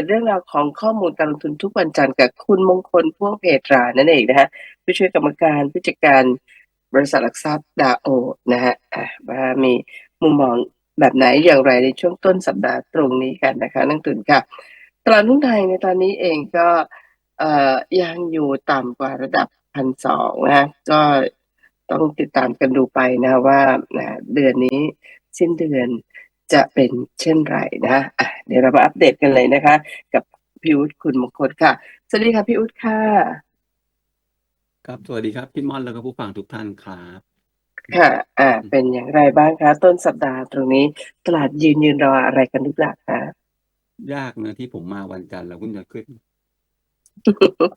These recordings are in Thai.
ตเรื่องราวของข้อมูลการลงทุนทุกวันจันทร์กับคุณมงคลพ่วงเพตรานั่นเองนะคะผู้ช่วยกรรมการผู้จัดการบริษัทหลักทรัพย์ดาโอนะฮะว่ามีมุมมองแบบไหนอย่างไรในช่วงต้นสัปดาห์ตรงนี้กันนะคะ นักทุนค่ะตลาดหุ้นไทยในตอนนี้เองก็ยังอยู่ต่ำกว่าระดับพันสองนะก็ต้องติดตามกันดูไปนะว่าเดือนนี้สิ้นเดือน จะเป็นเช่นไรนะอะเดี๋ยวเรามาอัปเดตกันเลยนะคะ กับพี่อุ๊ดคุณมงคลค่ะ สวัสดีค่ะพี่อุ๊ดค่ะครับสวัสดีครับพี่ม่อนแล้วก็ผู้ฟังทุกท่านครับค่ะ อ่า เป็นอย่างไรบ้างคะ ต้นสัปดาห์ตรงนี้ ตลาดยืนยืนรออะไรกันหรือเปล่าคะยากนะที่ผมมาวันจันทร์แล้วหุ้นจะขึ้น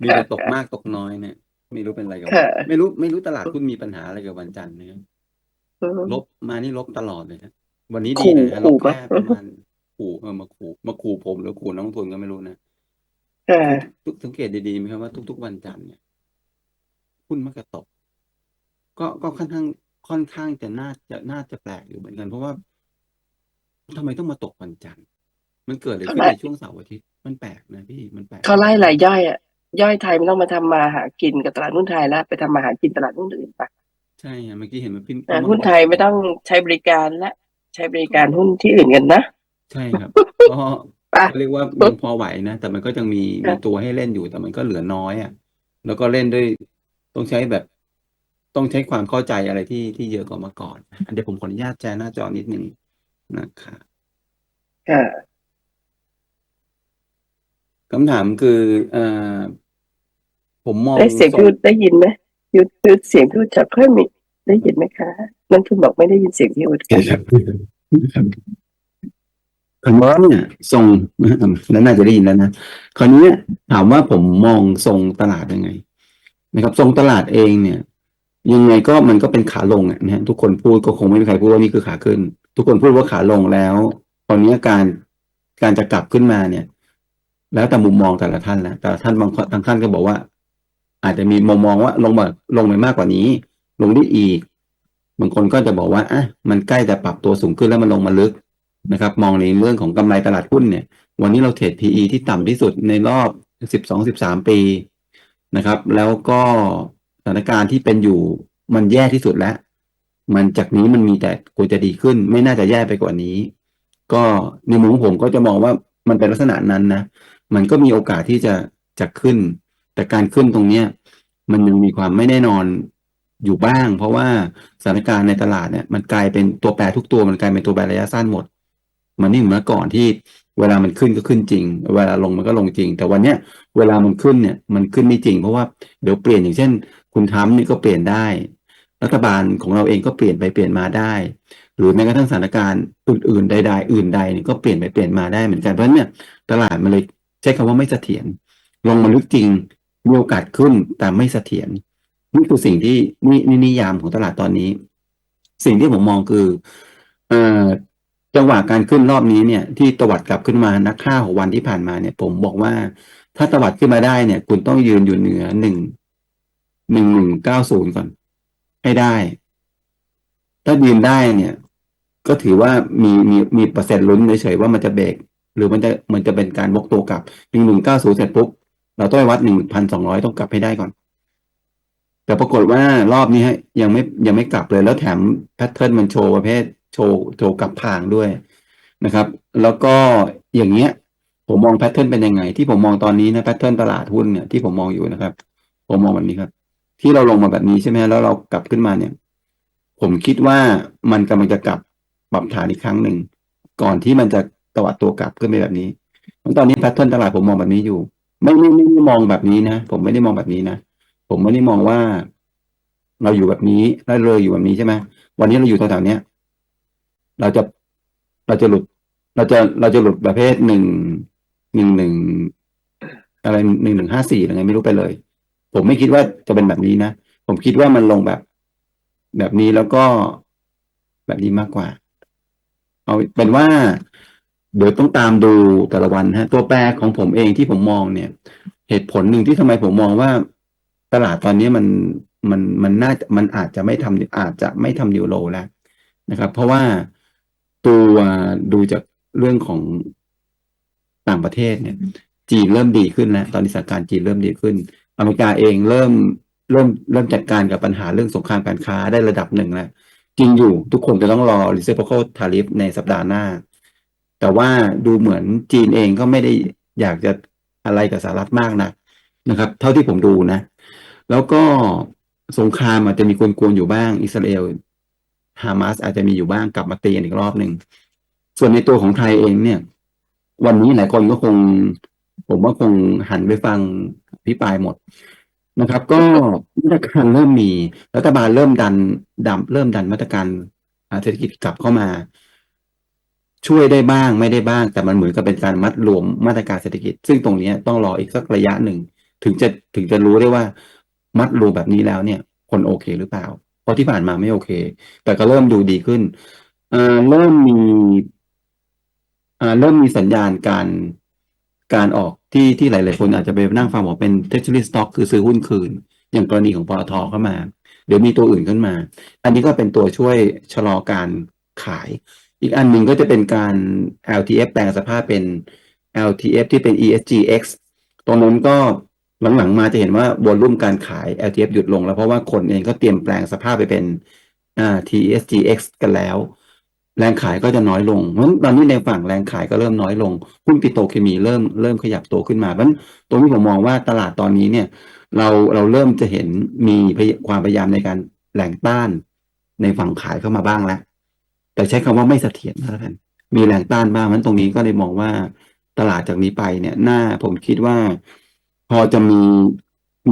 มีแต่ตกมากตกน้อยเนี่ย ไม่รู้เป็นอะไรกับค่ะไม่รู้ไม่รู้ตลาดหุ้นมีปัญหาอะไรกับวันจันทร์นะครับอืมลบมานี่ลบตลอดเลยนะ วันนี้ขู่ดีเลยนะลขู่บปะแค่ประมาณขู่เออมาขู่มาขู่ผมหรือขู่นักลงทุนก็ไม่รู้นะค่ะทุกสังเกตดีๆไหมครับว่าทุก ๆ วันจันทร์เนี่ยหุ้นมักจะตก ก็ก็ค่อนข้างค่อนข้างจะน่าจะน่าจะแปลกอยู่เหมือนกัน เพราะว่าทำไมต้องมาตกวันจันทร์มันเกิดอะไรขึ้นเขาไล่ในช่วงเสาร์อาทิตย์มันแปลกนะพี่มันแปลก เขาไล่รายย่อยอะ ย่อยไทยไม่ต้องมาทำมาหากินกับตลาดหุ้นไทยแล้วไปทำมาหากินตลาดหุ้นอื่นไปใช่ฮะเมื่อกี้เห็นมันพิมพ์ตลาดหุ้นไทยไม่ต้องใช้บริการและ ใช้บริการหุ้นที่อื่นกันนะ ใช่ครับก็อะเรียกว่ายังพอไหวนะ แต่มันก็ยังมีมีค่ะตัวให้เล่นอยู่แต่มันก็เหลือน้อยอะ แล้วก็เล่นด้วยต้องใช้แบบ ต้องใช้ความเข้าใจอะไรที่ที่เยอะกว่าเมื่อก่อน อันเดี๋ยวผมขออนุญาตแชร์หน้าจอนิดนึงนะครับค่ะคำถามคือเอ่อผมมองได้เสียงทรพี่อุ๊ดได้ยินไหมพี่อุ๊ดพี่อุ๊ดเสียงพี่อุ๊ดจะเพิ่มอีกได้ยินไหม คะนักทุนบอกไม่ได้ยินเสียงพี่อุดครับผมว่าเนี่ยทรงแล้วน่าจะได้ยินแล้วนะคราวนี้ถามว่าผมมองทรงตลาดยังไง นะครับ ทรงตลาดเองเนี่ย ยังไงก็มันก็เป็นขาลงอะนะฮะทุกคนพูดก็คงไม่มีใครพูดว่านี่คือขาขึ้น ทุกคนพูดว่าขาลงแล้ว ตอนนี้การการจะกลับขึ้นมาเนี่ย แล้วแต่มุมมองแต่ละท่านนะแต่ท่านบางบางท่านก็บอกว่า อาจจะมีมุมมองว่าลงมาลงไปมากกว่านี้ ลงได้อีก บางคนก็จะบอกว่าอะมันใกล้จะปรับตัวสูงขึ้นแล้วมันลงมาลึกนะครับ มองในเรื่องของกำไรตลาดหุ้นเนี่ย วันนี้เราเทรด PE ที่ต่ำที่สุดในรอบ 12-13 ปีนะครับ แล้วก็สถานการณ์ที่เป็นอยู่มันแย่ที่สุดแล้ว มันจากนี้มันมีแต่ควรจะดีขึ้น ไม่น่าจะแย่ไปกว่านี้ ก็ในมุมของผมก็จะมองว่ามันเป็นลักษณะนั้นนะ มันก็มีโอกาสที่จะจะขึ้น แต่การขึ้นตรงเนี้ย มันยังมีความไม่แน่นอน อยู่บ้าง เพราะว่าสถานการณ์ในตลาดเนี่ยมันกลายเป็นตัวแปรทุกตัวมันกลายเป็นตัวแปรระยะสั้นหมด มันไม่เหมือนก่อนที่เวลามันขึ้นก็ขึ้นจริง เวลาลงมันก็ลงจริง แต่วันเนี้ยเวลามันขึ้นเนี่ยมันขึ้นไม่จริง เพราะว่าเดี๋ยวเปลี่ยนอย่างเช่น คุณทรัมป์นี่ก็เปลี่ยนได้ รัฐบาลของเราเองก็เปลี่ยนไปเปลี่ยนมาได้ หรือแม้กระทั่งสถานการณ์อื่นๆใดๆอื่นใดเนี่ยก็เปลี่ยนไปเปลี่ยนมาได้เหมือนกันเพราะเนี่ยตลาดมันเลยใช้คำว่าไม่เสถียรลงมาลึกจริงมีโอกาสขึ้นแต่ไม่เสถียร นี่คือสิ่งที่นี่นิยามของตลาดตอนนี้ สิ่งที่ผมมองคือเอ่อจังหวะการขึ้นรอบนี้เนี่ย ที่ตวัดกลับขึ้นมานักค่าของวันที่ผ่านมาเนี่ย ผมบอกว่า ถ้าตวัดขึ้นมาได้เนี่ย คุณต้องยืนอยู่เหนือหนึ่งหนึ่งหนึ่งเก้าศูนย์ก่อน ให้ได้ ถ้ายืนได้เนี่ย ก็ถือว่ามีมีมีเปอร์เซ็นต์ลุ้นเฉยๆว่ามันจะเบรกหรือมันจะมันจะเป็นการวกตัวกลับหนึ่งหนึ่งเก้าศูนย์เสร็จปุ๊บเราต้องวัดหนึ่งพันสองร้อยต้องกลับให้ได้ก่อน แต่ปรากฏว่ารอบนี้ฮะยังไม่ยังไม่กลับเลยแล้วแถมแพทเทิร์นมันโชว์ประเภทโชว์โชว์กลับทางด้วยนะครับ แล้วก็อย่างเงี้ย ผมมองแพทเทิร์นเป็นยังไง ที่ผมมองตอนนี้นะแพทเทิร์นตลาดหุ้นเนี่ยที่ผมมองอยู่นะครับ ผมมองแบบนี้ครับ ที่เราลงมาแบบนี้ใช่ไหมแล้วเรากลับขึ้นมาเนี่ย ผมคิดว่ามันกำลังจะกลับปรับฐานอีกครั้งหนึ่งก่อนที่มันจะตวัดตัวกลับขึ้นไปแบบนี้ตอนนี้แพทเทิร์นตลาดผมมองแบบนี้อยู่ ไม่ไม่ไม่ได้มองแบบนี้นะผมไม่ได้มองแบบนี้นะ ผมไม่ได้มองว่า เราอยู่แบบนี้แล้เลยอยู่แบบนี้ใช่ไหมวันนี้เราอยู่แถวๆนี้ยเราจะเราจะหลุด เราจะเราจะหลุดประเภทหนึ่งหนึ่งหนึ่งอะไรหนึ่งหนึ่งห้าสี่อะไรไงไม่รู้ไปเลย ผมไม่คิดว่าจะเป็นแบบนี้นะผมคิดว่ามันลงแบบ แบบนี้แล้วก็แบบนี้มากกว่า เอาเป็นว่า เดี๋ยวต้องตามดูแต่ละวันฮะ ตัวแปรของผมเองที่ผมมองเนี่ย เหตุผลหนึ่งที่ทำไมผมมองว่า ตลาดตอนนี้มันมันมันน่ามันอาจจะไม่ทำอาจจะไม่ทำนิวโลแล้วนะครับ เพราะว่าตัวดูจากเรื่องของต่างประเทศเนี่ย จีนเริ่มดีขึ้นแล้วตอนนี้สถานการณ์จีนเริ่มดีขึ้น อเมริกาเองเริ่มเริ่มเริ่มจัดการกับปัญหาเรื่องสงครามการค้าได้ระดับหนึ่งแล้วจริงอยู่ทุกคนจะต้องรอ reciprocal tariff ในสัปดาห์หน้า แต่ว่าดูเหมือนจีนเองก็ไม่ได้อยากจะอะไรกับสหรัฐมากนะนะครับ เท่าที่ผมดูนะ แล้วก็สงครามอาจจะมีกวนๆอยู่บ้าง อิสราเอลฮามาสอาจจะมีอยู่บ้างกลับมาตีกันอีกรอบหนึ่งส่วนในตัวของไทยเองเนี่ย วันนี้หลายคนก็คง ผมว่าคงหันไปฟังพิปายหมดนะครับ ก็มาตรการเริ่มมีรัฐบาลเริ่มดันดันเริ่มดันมาตรการเศรษฐกิจกลับเข้ามา ช่วยได้บ้างไม่ได้บ้าง แต่มันเหมือนกับเป็นการมัดรวมมาตรการเศรษฐกิจ ซึ่งตรงนี้ต้องรออีกสักระยะหนึ่ง ถึงจะถึงจะรู้ได้ว่า มัดรวมแบบนี้แล้วเนี่ย คนโอเคหรือเปล่า เพราะที่ผ่านมาไม่โอเค แต่ก็เริ่มดูดีขึ้นเริ่มมีเริ่มมีสัญญาณการการออกที่ที่หลาย ๆ คนอาจจะไปนั่งฟังบอกเป็น treasury stock คือซื้อหุ้นคืน อย่างกรณีของปตทเข้ามา เดี๋ยวมีตัวอื่นขึ้นมา อันนี้ก็เป็นตัวช่วยชะลอการขาย อีกอันหนึ่งก็จะเป็นการ LTF แปลงสภาพเป็น LTF ที่เป็น ESGX ตรงนั้นก็ หลังๆมาจะเห็นว่าวอลลุ่มการขาย LTF หยุดลงแล้วเพราะว่าคนเองก็เตรียมแปลงสภาพไปเป็นอ่า TSGX กันแล้ว แรงขายก็จะน้อยลง เพราะฉะนั้นตอนนี้ในฝั่งแรงขายก็เริ่มน้อยลงหุ้นปิโตรเคมีเริ่มเริ่มขยับตัวขึ้นมาเพราะฉะนั้นตรงนี้ผมมองว่าตลาดตอนนี้เนี่ย เราเราเริ่มจะเห็นมีความพยายามในการแหล่งต้านในฝั่งขายเข้ามาบ้างแล้ว แต่ใช้คำว่าไม่เสถียรแล้วกันมีแรงต้านบ้างมันตรงนี้ก็เลยมองว่าตลาดจากนี้ไปเนี่ยหน่าผมคิดว่า พอจะมี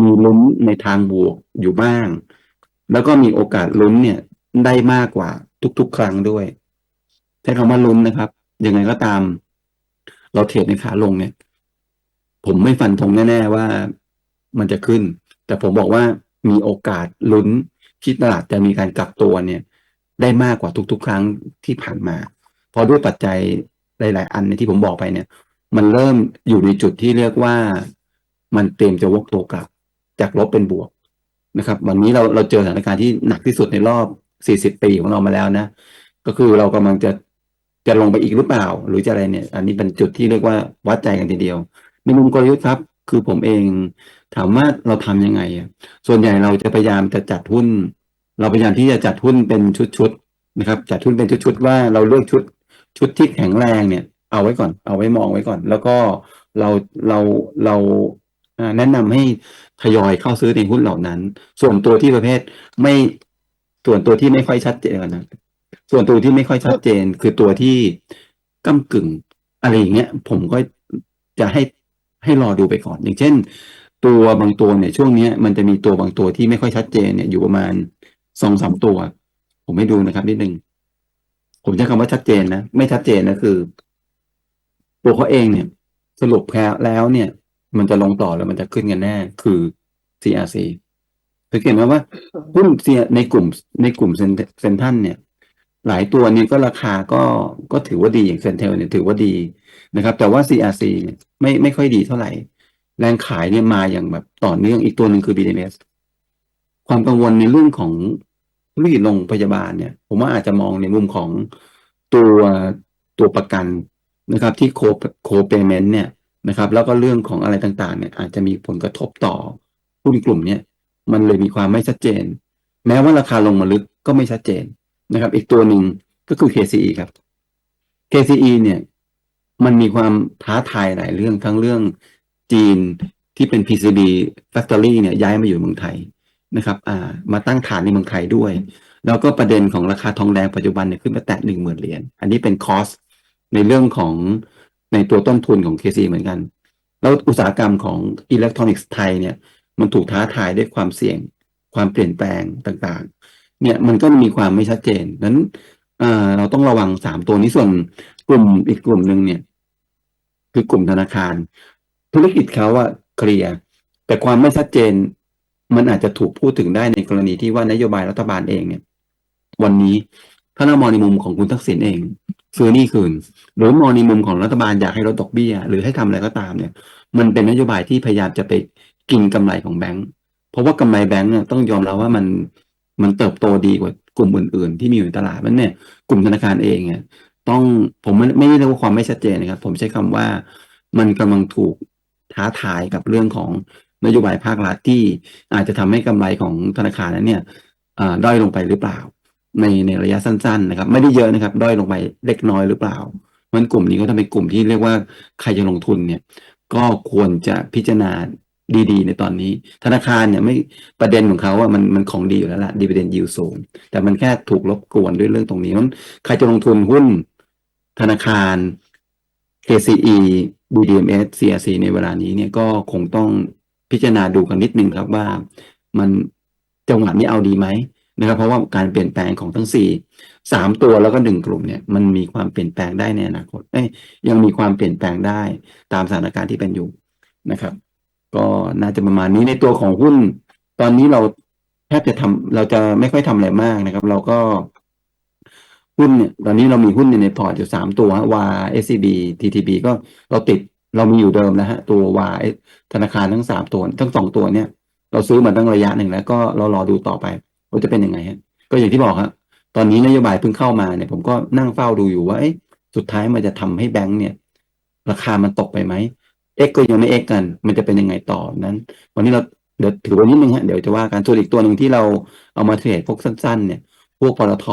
มีลุ้นในทางบวกอยู่บ้าง แล้วก็มีโอกาสลุ้นเนี่ยได้มากกว่าทุก ๆ ครั้งด้วย ใช้คำว่าลุ้นนะครับยังไงก็ตาม เราเทรดในขาลงเนี่ย ผมไม่ฟันธงแน่ๆว่ามันจะขึ้น แต่ผมบอกว่ามีโอกาสลุ้นที่ตลาดจะมีการกลับตัวเนี่ย ได้มากกว่าทุก ๆ ครั้งที่ผ่านมาเพราะด้วยปัจจัยหลาย ๆ อันในที่ผมบอกไปเนี่ย มันเริ่มอยู่ในจุดที่เรียกว่า มันเตรียมจะวกตัวกลับ จากลบเป็นบวกนะครับ วันนี้เราเราเจอสถานการณ์ที่หนักที่สุดในรอบ 40 ปีของเรามาแล้วนะ ก็คือเรากำลังจะจะลงไปอีกหรือเปล่า หรือจะอะไรเนี่ย อันนี้เป็นจุดที่เรียกว่าวัดใจกันทีเดียวในมุมกลยุทธ์ครับ คือผมเองถามว่าเราทำยังไงอะส่วนใหญ่เราจะพยายามจะจัดหุ้น เราพยายามที่จะจัดหุ้นเป็นชุดๆนะครับ จัดหุ้นเป็นชุดๆว่าเราเลือกชุดชุดที่แข็งแรงเนี่ย เอาไว้ก่อน เอาไว้มองไว้ก่อน แล้วก็เราเราเรา แนะนำให้ทยอยเข้าซื้อในหุ้นเหล่านั้น ส่วนตัวที่ประเภทไม่ส่วนตัวที่ไม่ค่อยชัดเจนนะส่วนตัวที่ไม่ค่อยชัดเจน คือตัวที่ก้ากึ่งอะไรอย่างเงี้ย ผมก็จะให้ให้รอดูไปก่อน อย่างเช่น ตัวบางตัวเนี่ยช่วงเนี้ยมันจะมีตัวบางตัวที่ไม่ค่อยชัดเจนเนี่ยอยู่ประมาณสองสามตัว ผมให้ดูนะครับนิดนึงผมใช้คำว่าชัดเจนนะ ไม่ชัดเจนนะคือ ตัวเขาเองเนี่ย สรุปแล้วเนี่ย มันจะลงต่อแล้วมันจะขึ้นกันแน่ คือ CRC สังเกตไหมว่าหุ้นเซียในกลุ่มในกลุ่มเซนเซนทันเนี่ย หลายตัวเนี่ยก็ราคาก็ก็ถือว่าดีอย่างเซนเทลเนี่ยถือว่าดีนะครับ แต่ว่า CRC เนี่ยไม่ไม่ค่อยดีเท่าไหร่ แรงขายเนี่ยมาอย่างแบบต่อเนื่องอีกตัวหนึ่งคือ BDMs ความกังวลในเรื่องของธุรกิจโรงพยาบาลเนี่ย ผมว่าอาจจะมองในมุมของตัวตัวประกันนะครับ ที่โคโคเปเมนต์เนี่ย นะครับ แล้วก็เรื่องของอะไรต่างๆเนี่ยอาจจะมีผลกระทบต่อหุ้นกลุ่มเนี่ยมันเลยมีความไม่ชัดเจน แม้ว่าราคาลงมาลึกก็ไม่ชัดเจนนะครับ อีกตัวหนึ่งก็คือ KCE ครับ KCE เนี่ยมันมีความท้าทายหลายเรื่องทั้งเรื่องจีนที่เป็น PCB Factory เนี่ยย้ายมาอยู่เมืองไทยนะครับอ่ามาตั้งฐานในเมืองไทยด้วย แล้วก็ประเด็นของราคาทองแดงปัจจุบันเนี่ยขึ้นมาแตะหนึ่งหมื่นเหรียญอันนี้เป็นคอสในเรื่องของ ในตัวต้นทุนของ KC เหมือนกัน แล้วอุตสาหกรรมของอิเล็กทรอนิกส์ไทยเนี่ยมันถูกท้าทายด้วยความเสี่ยง ความเปลี่ยนแปลงต่างๆ เนี่ยมันก็มีความไม่ชัดเจนนั้นเราต้องระวังสามตัวนี้ส่วนกลุ่มอีกกลุ่มหนึ่งเนี่ย คือกลุ่มธนาคาร ธุรกิจเขาอะเคลียร์แต่ความไม่ชัดเจนมันอาจจะถูกพูดถึงได้ในกรณีที่ว่านโยบายรัฐบาลเองเนี่ย วันนี้ถ้าเรามองในมุมของคุณทักษิณเอง ซื้อนี่คืน หรือมองในมุมของรัฐบาลอยากให้ลดดอกเบี้ย หรือให้ทำอะไรก็ตามเนี่ย มันเป็นนโยบายที่พยายามจะไปกินกำไรของแบงก์เพราะว่ากำไรแบงก์เนี่ยต้องยอมรับว่ามันมันเติบโตดีกว่ากลุ่มอื่น ๆ ที่มีอยู่ในตลาดมันเนี่ยกลุ่มธนาคารเองเนี่ยต้องผมไม่ไม่ได้เรียกว่าความไม่ชัดเจนนะครับ ผมใช้คำว่ามันกำลังถูกท้าทายกับเรื่องของนโยบายภาครัฐที่อาจจะทำให้กำไรของธนาคารนั้นเนี่ยอ่าด้อยลงไปหรือเปล่า ในในระยะสั้น ๆ นะครับ ไม่ได้เยอะนะครับ ด้อยลงไปเล็กน้อยหรือเปล่าเพราะฉะนั้นกลุ่มนี้ก็จะเป็นกลุ่มที่เรียกว่าใครจะลงทุนเนี่ย ก็ควรจะพิจารณาดีๆ ในตอนนี้ ธนาคารเนี่ยไม่ประเด็นของเขาว่ามันมันของดีอยู่แล้วล่ะดีเวเดนยิวสูงแต่มันแค่ถูกรบกวนด้วยเรื่องตรงนี้นั้นใครจะลงทุนหุ้นธนาคาร KCE BDMs CRC ในเวลานี้เนี่ยก็คงต้องพิจารณาดูกันนิดนึงครับว่ามันจังหวะนี้เอาดีไหม นะครับ เพราะว่าการเปลี่ยนแปลงของทั้งสี่สามตัวแล้วก็หนึ่งกลุ่มเนี่ยมันมีความเปลี่ยนแปลงได้ในอนาคตเอ้ยยังมีความเปลี่ยนแปลงได้ตามสถานการณ์ที่เป็นอยู่นะครับ ก็น่าจะประมาณนี้ในตัวของหุ้น ตอนนี้เราแทบจะทำเราจะไม่ค่อยทำอะไรมากนะครับ เราก็หุ้นเนี่ยตอนนี้เรามีหุ้นในพอร์ตอยู่สามตัววา SCB TTB ก็เราติดเรามีอยู่เดิมนะฮะตัววาธนาคารทั้งสามตัว ทั้งสองตัวเนี่ย เราซื้อมาตั้งระยะหนึ่งแล้วก็เรารอดูต่อไป ว่าจะเป็นยังไงฮะก็อย่างที่บอกครับตอนนี้นโยบายเพิ่งเข้ามาเนี่ยผมก็นั่งเฝ้าดูอยู่ว่าสุดท้ายมันจะทำให้แบงก์เนี่ย ราคามันตกไปไหมเอ็กก็ยังไม่เอ็กกัน มันจะเป็นยังไงต่อนั้น วันนี้เราเดี๋ยวถือว้นิดนึงฮะเดี๋ยวจะว่าการส่วนอีกตัวหนึ่งที่เราเอามาเทรดพวกสั้น ๆ เนี่ย พวกปตท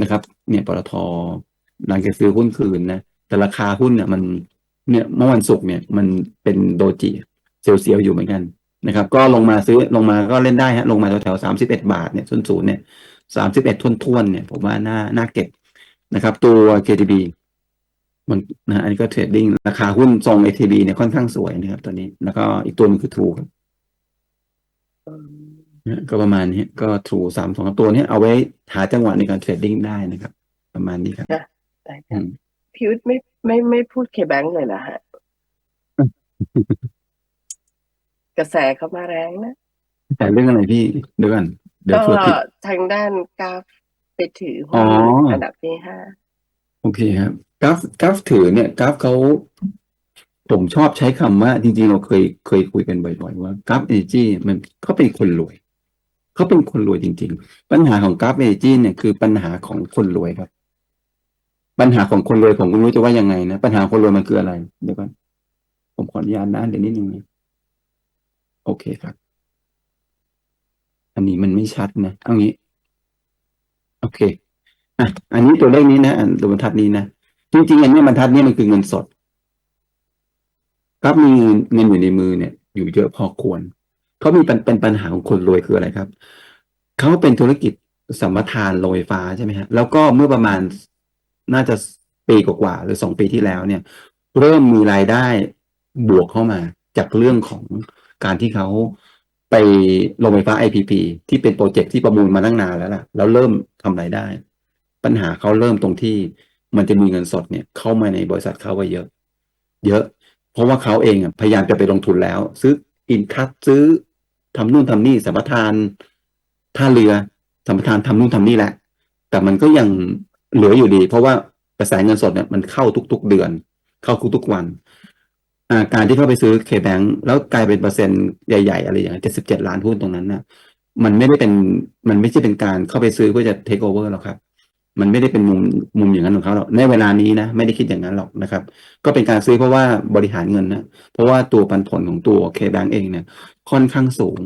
นะครับ เนี่ยปตทหลังจากซื้อหุ้นคืนนะแต่ราคาหุ้นเนี่ยมันเนี่ยเมื่อวันศุกร์เนี่ยมันเป็นโดจิเซียวๆอยู่เหมือนกัน นะครับ ก็ลงมาซื้อลงมาก็เล่นได้ฮะลงมาแถวๆสามสิบเอ็ดบาทเนี่ยศูนย์ศูนย์เนี่ยสามสิบเอ็ดทวนๆเนี่ยผมว่าน่าน่าเก็บนะครับ ตัว KTB มันนะอันนี้ก็เทรดดิ้งราคาหุ้นทรง ATB เนี่ยค่อนข้างสวยนะครับตอนนี้ แล้วก็อีกตัวหนึงคือ True ครับอืมนะก็ประมาณนี้ก็ True สามสองตัวเนี้เอาไว้หาจังหวะในการเทรดดิ้งได้นะครับ ประมาณนี้ครับได้อืค่ะมพี่ยุทธไม่ไม่ไม่พูดเคแบงเลยเหรอฮะ กระแสเขามาแรงนะแต่เรื่องอะไรพี่เดี๋ยวก่อนเดี๋ยวก็เผื่อผิด ทางด้านกราฟไปถืออ๋หุ้อนอันดับที่ห้าโอเคครับกราฟกราฟถือเนี่ยกราฟเขาผมชอบใช้คำว่า จริงๆ เราเคยเคยคุยกันบ่อยๆว่ากราฟเอเนจีมันเขาเป็นคนรวยเขาเป็นคนรวยจริง ๆ ปัญหาของกราฟเอเนจีเนี่ยคือปัญหาของคนรวยครับ ปัญหาของคนรวยผมก็ไม่รู้จะว่ายังไงนะ ปัญหาคนรวยมันคืออะไรเดี๋ยวก่อนผมขออนุญาตนะเดี๋ยวนิดนึงนะ โอเคครับ อันนี้มันไม่ชัดนะเอางี้ โอเค อะ อันนี้ตัวเลขนี้นะอันตัวบรรทัดนี้นะจริงๆอันนี้บรรทัดนี้มันคือเงินสดครับมีเงินอยู่ในมือเนี่ย อยู่เยอะพอควรเขามีเป็นปัญหาของคนรวยคืออะไรครับเขาเป็นธุรกิจสัมปทานโรงไฟฟ้าใช่ไหมฮะแล้วก็เมื่อประมาณน่าจะปีกว่าหรือสองปีที่แล้วเนี่ย เริ่มมีรายได้บวกเข้ามาจากเรื่องของ การที่เขาไปโรงไฟฟ้า IPP ที่เป็นโปรเจกต์ที่ประมูลมาตั้งนานแล้วล่ะ แล้วเริ่มทำรายได้ ปัญหาเขาเริ่มตรงที่มันจะมีเงินสดเนี่ย เข้ามาในบริษัทเขาไว้เยอะ เยอะ เพราะว่าเขาเองพยายามจะไปลงทุนแล้ว ซื้ออินทัศซื้อทำนู่นทำนี่สัมปทานท่าเรือสัมปทานทำนู่นทำนี่แหละ แต่มันก็ยังเหลืออยู่ดี เพราะว่ากระแสเงินสดเนี่ยมันเข้าทุก ๆ เดือน เข้าทุกๆวัน การที่เข้าไปซื้อเคแบงแล้วกลายเป็นเปอร์เซ็นต์ใหญ่ๆ อะไรอย่างเงี้ยเจ็ดสิบเจ็ดล้านหุ้นตรงนั้นน่ะ มันไม่ได้เป็นมันไม่ใช่เป็นการเข้าไปซื้อเพื่อจะเทคโอเวอร์หรอกครับ มันไม่ได้เป็นมุมมุมอย่างนั้นของเขาหรอกในเวลานี้นะ ไม่ได้คิดอย่างนั้นหรอกนะครับ ก็เป็นการซื้อเพราะว่าบริหารเงินนะเพราะว่าตัวปันผลของตัว K-Bank เองเนี่ยค่อนข้างสูง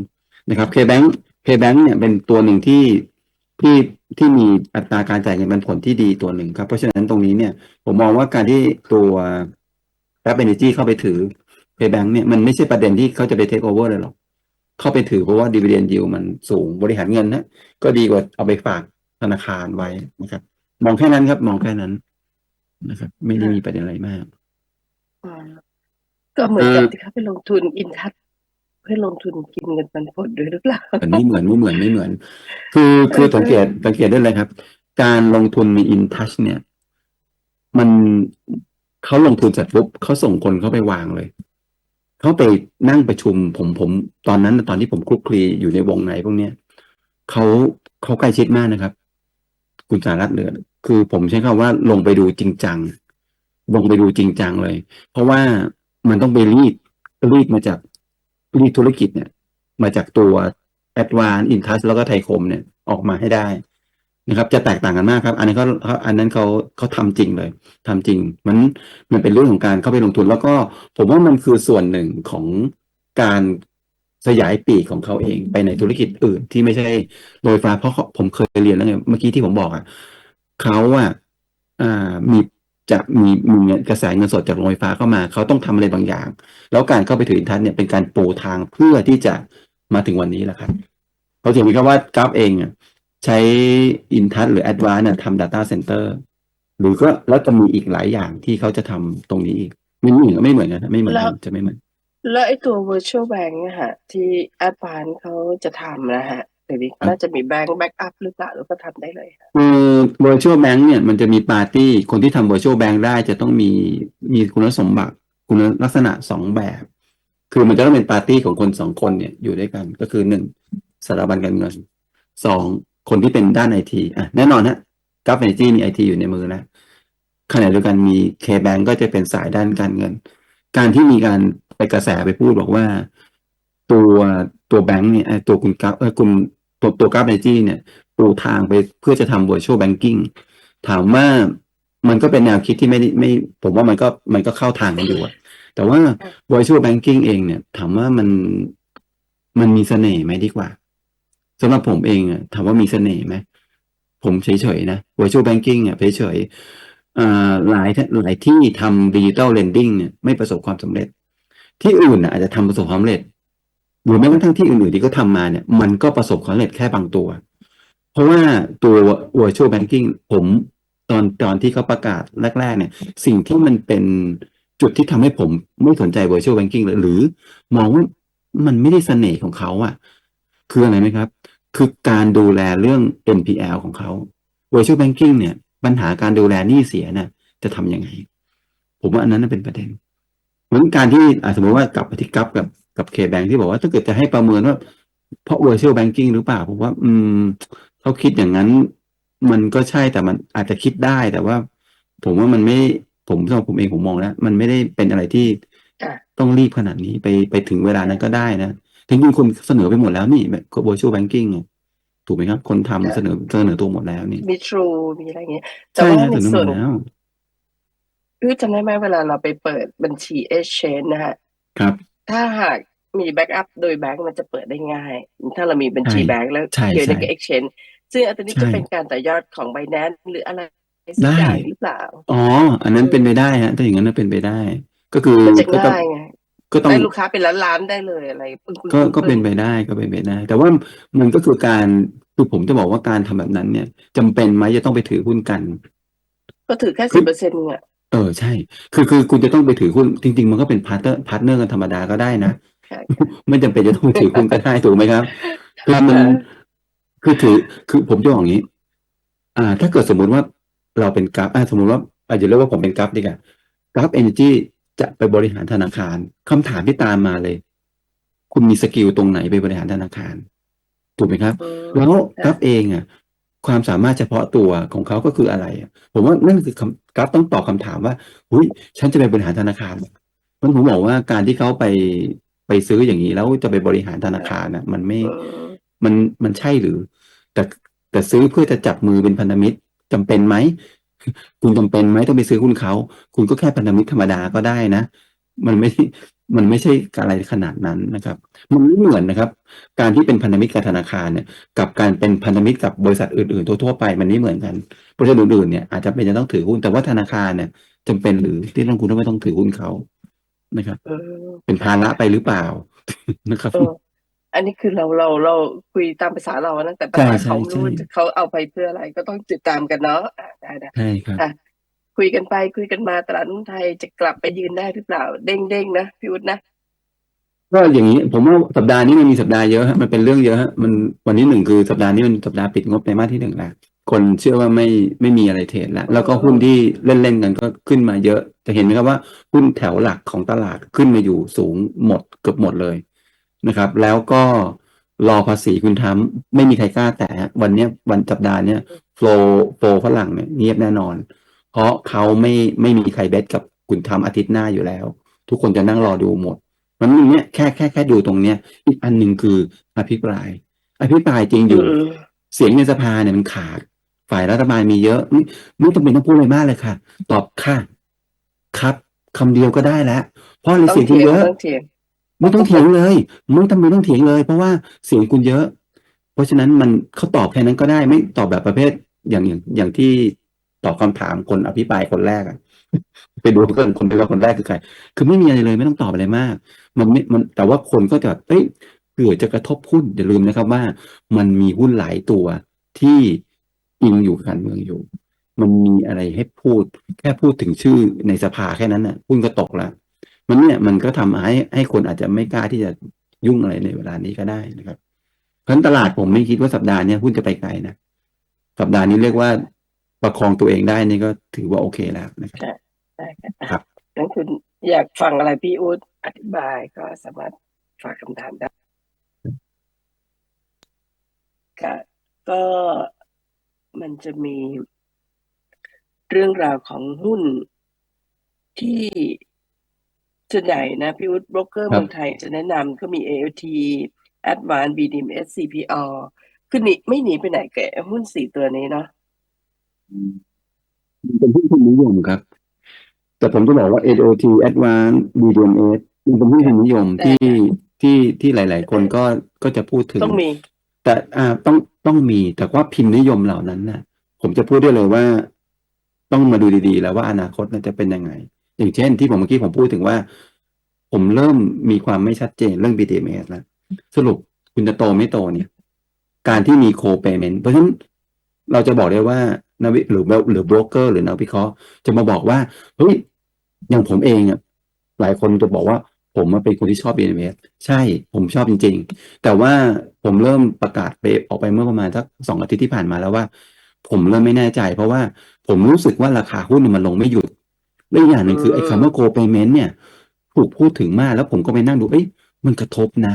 นะครับ K-Bank K-Bank เนี่ยเป็นตัวหนึ่งที่ที่ที่มีอัตราการจ่ายเงินปันผลที่ดีตัวหนึ่งครับ เพราะฉะนั้นตรงนี้เนี่ยผมมองว่าการที่ตัว แอปเอเนจีเข้าไปถือ K-Bank เนี่ยมันไม่ใช่ประเด็นที่เขาจะไปเทคโอเวอร์เลยหรอก เข้าไปถือเพราะว่าดีเวเดนยิวมันสูงบริหารเงินนะก็ดีกว่าเอาไปฝากธนาคารไว้นะครับ มองแค่นั้นครับ มองแค่นั้นนะครับ ไม่ได้มีประเด็นอะไรมากอืมก็เหมือนกับเออที่เขาไปลงทุนอินทัศเพื่อลงทุนกินเงินปันผลด้วยหรือเปล่าแต่ไม่เหมือนไม่เหมือนไม่เหมือน คือคือสังเกตสังเกตได้เลยครับ การลงทุนในอินทัชเนี่ย มัน เขาลงทุนเสร็จปุ๊บเขาส่งคนเข้าไปวางเลยเขาไปนั่งประชุมผมผม ตอนนั้นตอนที่ผมคลุกคลีอยู่ในวงในพวกเนี้ยเขาเขาใกล้ชิดมากนะครับ คุณสารัตน์เหลือคือผมใช้คำว่าลงไปดูจริงจัง ลงไปดูจริงจังเลย เพราะว่ามันต้องไปรีดรีดมาจากรีดธุรกิจเนี่ย มาจากตัว a d v a n c e Intouch แล้วก็ไทยคมเนี่ยออกมาให้ได้ นะครับ จะแตกต่างกันมากครับ อันนี้เขาอันนั้นเขาเขาทำจริงเลยทำจริง มันมันเป็นเรื่องของการเข้าไปลงทุน แล้วก็ผมว่ามันคือส่วนหนึ่งของการสยายปีกของเขาเองไปในธุรกิจอื่นที่ไม่ใช่โรงไฟฟ้า เพราะเขาผมเคยเรียนแล้วไงเมื่อกี้ที่ผมบอกอะเขาอะอ่ามีจะมีมีเงินกระแสเงินสดจากโรงไฟฟ้าเข้ามา เขาต้องทำอะไรบางอย่าง แล้วการเข้าไปถึงอินทัศน์เนี่ยเป็นการปูทางเพื่อที่จะมาถึงวันนี้แหละครับเขาถึงมีคำว่ากราฟเองอะ ใช้อินทัศน์หรือแอดวานซ์ทำ Data Center หรือก็แล้วจะมีอีกหลายอย่างที่เขาจะทำตรงนี้อีกไม่เหมือนไม่เหมือนกันนะไม่เหมือนแล้กัวนจะไม่เหมือน แล้วไอ้ตัว virtual bank อะฮะ ที่ Advance เขาจะทำนะฮะเดี๋ยวนี้ครับน่าจะมีแบงค์แบ็กอัพหรือเปล่าหรือก็ทำได้เลยค่ะคือ virtual bank เนี่ยมันจะมีปาร์ตี้คนที่ทำ virtual bank ได้จะต้องมีมีคุณสมบัติคุณลักษณะสองแบบ คือมันจะต้องเป็นปาร์ตี้ของคนสองคนเนี่ยอยู่ด้วยกันก็คือหนึ่งสถาบันการเงินสอง คนที่เป็นด้านไอทีอะแน่นอนฮะกราฟเอจีมีไอทีอยู่ในมือนะขณะเดียวกันมี K-Bank ก็จะเป็นสายด้านการเงิน การที่มีการไปกระแสไปพูดบอกว่า ตัวตัวแบงค์เนี่ยตัวคุณกราฟเออคุณตัวตัวกราฟเอจีเนี่ยปูทางไปเพื่อจะทำ virtual banking ถามว่ามันก็เป็นแนวคิดที่ไม่ไม่ ผมว่ามันก็มันก็เข้าทางกันอยู่แต่ว่า virtual banking เองเนี่ย ถามว่ามันมันมีเสน่ห์ไหมดีกว่า สำหรับผมเองอะถามว่ามีเสน่ห์ไหมผมเฉยๆนะ virtual banking อะเฉยๆอ่าหลายหลายที่ทำ digital lending เนี่ยไม่ประสบความสำเร็จ ที่อื่นน่ะอาจจะทำประสบความสำเร็จหรือแม้กระทั่งที่อื่นๆที่เขาทำมาเนี่ย มันก็ประสบความสำเร็จแค่บางตัว เพราะว่าตัว virtual banking ผมตอนตอนที่เขาประกาศแรก ๆ เนี่ย สิ่งที่มันเป็นจุดที่ทำให้ผมไม่สนใจ virtual banking เลยหรือมองว่ามันไม่ได้เสน่ห์ของเขาอะ คืออะไรไหมครับ คือการดูแลเรื่อง NPL ของเขา virtual banking เนี่ย ปัญหาการดูแลหนี้เสียเนี่ยจะทำยังไง ผมว่าอันนั้นนะเป็นประเด็น เหมือนการที่อะสมมติว่ากลับไปที่กลับกับกับเคแบงที่บอกว่าถ้าเกิดจะให้ประเมินว่า เพราะ virtual banking หรือเปล่า ผมว่า อืมเขาคิดอย่างนั้น มันก็ใช่แต่มันอาจจะคิดได้แต่ว่า ผมว่ามันไม่ผมสำหรับผมเองผมมองแล้วมันไม่ได้เป็นอะไรที่อะต้องรีบขนาดนี้ไปไปถึงเวลานั้นก็ได้นะถึง จริงๆคุณเสนอไปหมดแล้วนี่แบบ virtual banking อะถูกไหมครับ คนทำเสนอเสนอตัวหมดแล้วนี่มี True มีอะไรอย่างเงี้ยแต่ใช่ว่านะในเสนอหส่มวนดแล้วคือจำได้ไหมเวลาเราไปเปิดบัญชี Exchange นะฮะครับ ถ้าหากมีแบ็กอัพโดยแบงก์มันจะเปิดได้ง่าย ถ้าเรามีบัญชีใช่แบงก์แล้วใช่เกี่ยวในใช่กับ Exchange ซึ่งอันนี้ใช่จะเป็นการต่อยอดของ Binance หรืออะไรสักได้อย่างหรือเปล่า อ๋อ อันนั้นเป็นไปได้ฮะ ถ้าอย่างนั้นน่ะเป็นไปได้ ก็คือมันจะก็ต้องง่ายไง ก็ต้องได้ลูกค้าเป็นล้านๆได้เลยอะไรปึ้งๆก็ปึ้งๆก็เป็นไปได้ก็เป็นไปได้ แต่ว่ามันก็คือการคือผมจะบอกว่าการทำแบบนั้นเนี่ยจำเป็นไหมจะต้องไปถือหุ้นกัน ก็ถือแค่คืสิอบเปอร์เซ็นต์อะเออใช่ คือคือคุณจะต้องไปถือหุ้นจริง ๆ มันก็เป็นพาร์ทเนอร์พาร์ทเนอร์กันธรรมดาก็ได้นะใช่ไม่จำเป็นจะต้องไปถือหุ้นก็ได้ถูกไหมครับคือมันคือถือคือผมจะบอกอย่างนี้ อ่า ถ้าเกิดสมมุติว่าเราเป็นกราฟอ่าสมมติว่าอาจจะเรียกว่าผมเป็นกราฟดีกว่ากราฟเอเนจี จะไปบริหารธนาคารคำถามที่ตามมาเลย คุณมีสกิลตรงไหนไปบริหารธนาคาร ถูกไหมครับอืมแล้วกราฟเองอะ ความสามารถเฉพาะตัวของเขาก็คืออะไรอะผมว่านั่นคือคำกราฟต้องตอบคำถามว่าหุยฉันจะไปบริหารธนาคารมันผมบอกว่าการที่เขาไปไปซื้ออย่างนี้แล้วจะไปบริหารธนาคารน่ะมันไม่อืมมันมันใช่หรือ แต่แต่ซื้อเพื่อจะจับมือเป็นพันธมิตรจำเป็นไหม คุณจำเป็นไหมต้องไปซื้อหุ้นเขา คุณก็แค่พันธมิตรธรรมดาก็ได้นะ มันไม่มันไม่ใช่อะไรขนาดนั้นนะครับ มันไม่เหมือนนะครับ การที่เป็นพันธมิตรกับธนาคารเนี่ย กับการเป็นพันธมิตรกับบริษัทอื่นๆทั่วๆไปมันไม่เหมือนกันบริษัทอื่นๆเนี่ยอาจจะเป็นจะต้องถือหุ้นแต่ว่าธนาคารเนี่ยจำเป็นหรือที่ต้องคุณต้องไม่ต้องถือหุ้นเขานะครับอืมเป็นภาระไปหรือเปล่านะครับเอออันนี้คือเราเราเราคุยตามภาษาเรานะแต่ภาษาใช่เขาใช่รู้ใช่เขาเอาไปเพื่ออะไรก็ต้องติดตามกันเนาะอะได้ได้ใช่ครับอะคุยกันไปคุยกันมาตลาดหุ้นไทยจะกลับไปยืนได้หรือเปล่า เด้งเด้งๆนะพี่วุฒินะก็อย่างนี้ผมว่าสัปดาห์นี้มันมีสัปดาห์เยอะฮะมันเป็นเรื่องเยอะฮะมันวันที่หนึ่งคือสัปดาห์นี้มันสัปดาห์ปิดงบในมาสที่หนึ่งแล้วคนเชื่อว่าไม่ไม่มีอะไรเทรดแล้ว แล้วก็หุ้นที่เล่นเล่นๆกันก็ขึ้นมาเยอะ จะเห็นไหมครับว่าหุ้นแถวหลักของตลาดขึ้นมาอยู่สูงหมดเกือบหมดเลย นะครับ แล้วก็รอภาษีคุณทำไม่มีใครกล้าแตะวันเนี้ยวันสัปดาห์เนี้ยโฟลโฟลฝรั่งเนี่ยเงียบแน่นอน เพราะเขาไม่ไม่มีใครเบสกับคุณทำอาทิตย์หน้าอยู่แล้ว ทุกคนจะนั่งรอดูหมด มันมีเนี่ยแค่แค่แค่ดูตรงเนี้ย อีกอันหนึ่งคืออภิปราย อภิปรายจริงอยู่อืมเสียงในสภาเนี่ยมันขาดฝ่ายรัฐบาลมีเยอะไม่ไม่ต้องเป็นต้องพูดอะไรมากเลยค่ะ ตอบค่ะ ครับคำเดียวก็ได้แล้วเพราะอะไรต้องเสียงคุเถีณยงเยอะต้องเถียง ไม่ต้องเถียงเลยไม่ต้องไม่ต้องเถียงเลย เพราะว่าเสียงคุณเยอะ เพราะฉะนั้นมันเขาตอบแค่นั้นก็ได้ไม่ตอบแบบประเภทอย่างอย่างอย่างที่ตอบคำถามคนอภิปรายคนแรกอะไปดูเพื่อนคนไปว่าคนแรกคือใคร คือไม่มีอะไรเลยไม่ต้องตอบอะไรมาก มันไม่มันแต่ว่าคนก็จะเอ้ยเผื่อจะกระทบหุ้นอย่าลืมนะครับว่า มันมีหุ้นหลายตัวที่อิงอยู่กับการเมืองอยู่ มันมีอะไรให้พูด แค่พูดถึงชื่อในสภาแค่นั้นน่ะหุ้นก็ตกแล้ว มันเนี่ยมันก็ทำให้ให้คนอาจจะไม่กล้าที่จะยุ่งอะไรในเวลานี้ก็ได้นะครับเพราะฉะนั้นตลาดผมไม่คิดว่าสัปดาห์เนี้ยหุ้นจะไปไกลนะสัปดาห์นี้เรียกว่าประคองตัวเองได้นี่ก็ถือว่าโอเคแล้วนะครับได้ค่ะครับงั้นคุณอยากฟังอะไรพี่อู๊ดอธิบายก็สามารถฝากคำถามได้ค่ะก็มันจะมีเรื่องราวของหุ้นที่ ส่วนใหญ่นะพี่อู๊ดโบรกเกอร์ครับเมืองไทยจะแนะนำก็มี AOT Advance BDMs CPO คือหนีไม่หนีไปไหนแกบหุ้นสี่ตัวนี้เนาะเป็นหุ้นทุนนิยมครับ แต่ผมจะบอกว่า AOT Advance BDMs มันเป็นหุ้นทุนนิยมที่ที่ที่หลาย ๆ คนก็ก็จะพูดถึง ต้องมี แต่อ่าต้องต้องมีแต่ว่าพิมพ์นิยมเหล่านั้นน่ะ ผมจะพูดได้เลยว่า ต้องมาดูดี ๆ แล้วว่าอนาคตมันจะเป็นยังไง อย่างเช่นที่ผมเมื่อกี้ผมพูดถึงว่า ผมเริ่มมีความไม่ชัดเจนเรื่อง BTMS แล้ว สรุปคุณจะโตไม่โตเนี่ย การที่มีโคเปเมนต์เพราะฉะนั้นเราจะบอกได้ว่านักวิหรือหรือโบรกเกอร์หรือนักวิเคราะห์จะมาบอกว่าเฮ้ยอย่างผมเองอะหลายคนจะบอกว่าผมมาเป็นคนที่ชอบ BTMS ใช่ผมชอบจริง ๆ แต่ว่าผมเริ่มประกาศไปออกไปเมื่อประมาณสักสองอาทิตย์ที่ผ่านมาแล้วว่า ผมเริ่มไม่แน่ใจ เพราะว่าผมรู้สึกว่าราคาหุ้นมันลงไม่หยุด และอีกอย่างหนึ่งคือไอ้คำว่าโคเปเมนต์เนี่ย ถูกพูดถึงมากแล้วผมก็ไปนั่งดูเอ้ยมันกระทบนะ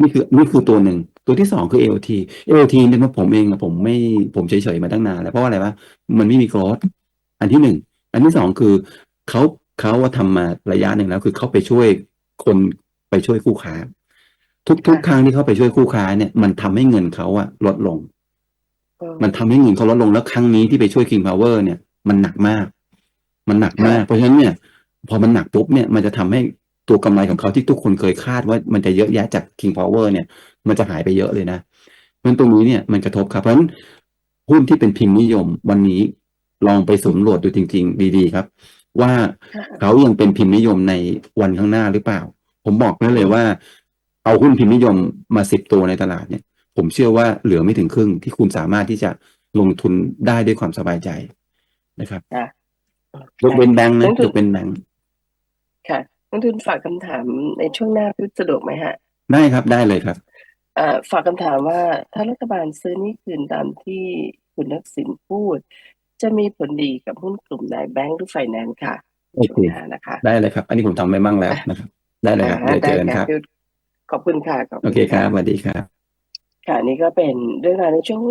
นี่คือนี่คือตัวหนึ่งตัวที่สองคือ AOT AOT เนี่ยมาผมเองอะผมไม่ผมเฉยๆมาตั้งนานแล้วเพราะว่าอะไรวะมันไม่มีโกรธอันที่หนึ่งอันที่สองคือเขาเขาว่าทำมาระยะหนึ่งแล้ว คือเขาไปช่วยคนไปช่วยคู่ค้า ทุกทุกครั้งที่เขาไปช่วยคู่ค้าเนี่ย มันทำให้เงินเขาอะลดลง มันทำให้เงินเขาลดลงแล้วครั้งนี้ที่ไปช่วย King Power เนี่ย มันหนักมาก มันหนักมาก เพราะฉะนั้นเนี่ย พอมันหนักปุ๊บเนี่ยมันจะทำให้ตัวกำไรของเขาที่ทุกคนเคยคาดว่ามันจะเยอะแยะจาก King Power เนี่ย มันจะหายไปเยอะเลยนะเพราะฉะนั้นตรงนี้เนี่ยมันกระทบครับ เพราะฉะนั้นหุ้นที่เป็นพิมพ์นิยมวันนี้ลองไปสำรวจดูจริง ๆ ดีๆครับ ว่าเขายังเป็นพิมพ์นิยมในวันข้างหน้าหรือเปล่า ผมบอกได้เลยว่า เอาหุ้นพิมพ์นิยมมาสิบตัวในตลาดเนี่ย ผมเชื่อว่าเหลือไม่ถึงครึ่งที่คุณสามารถที่จะลงทุนได้ด้วยความสบายใจนะครับ ยกเว้นแบงค์นะยกเว้นแบงค์ค่ะนักทุนฝากคำถามในช่วงหน้าพี่สะดวกไหมฮะ ได้ครับได้เลยครับเอ่อฝากคำถามว่าถ้ารัฐบาลซื้อหนี่คืนตามที่คุณนักสินพูด จะมีผลดีกับหุ้นกลุ่มไหนแบงก์หรือไฟแนนซ์ค่ะโอช่วเคงหน้านะคะ ได้เลยครับ อันนี้ผมทำไปบ้างแล้วนะครับ ได้เลยครับอ่าเดี๋ยวเจอกันครับ ขอบคุณค่ะขอบโอคุณเคครับสวัสดีครับ ค่ะนี่ก็เป็นเรื่องราวในช่วง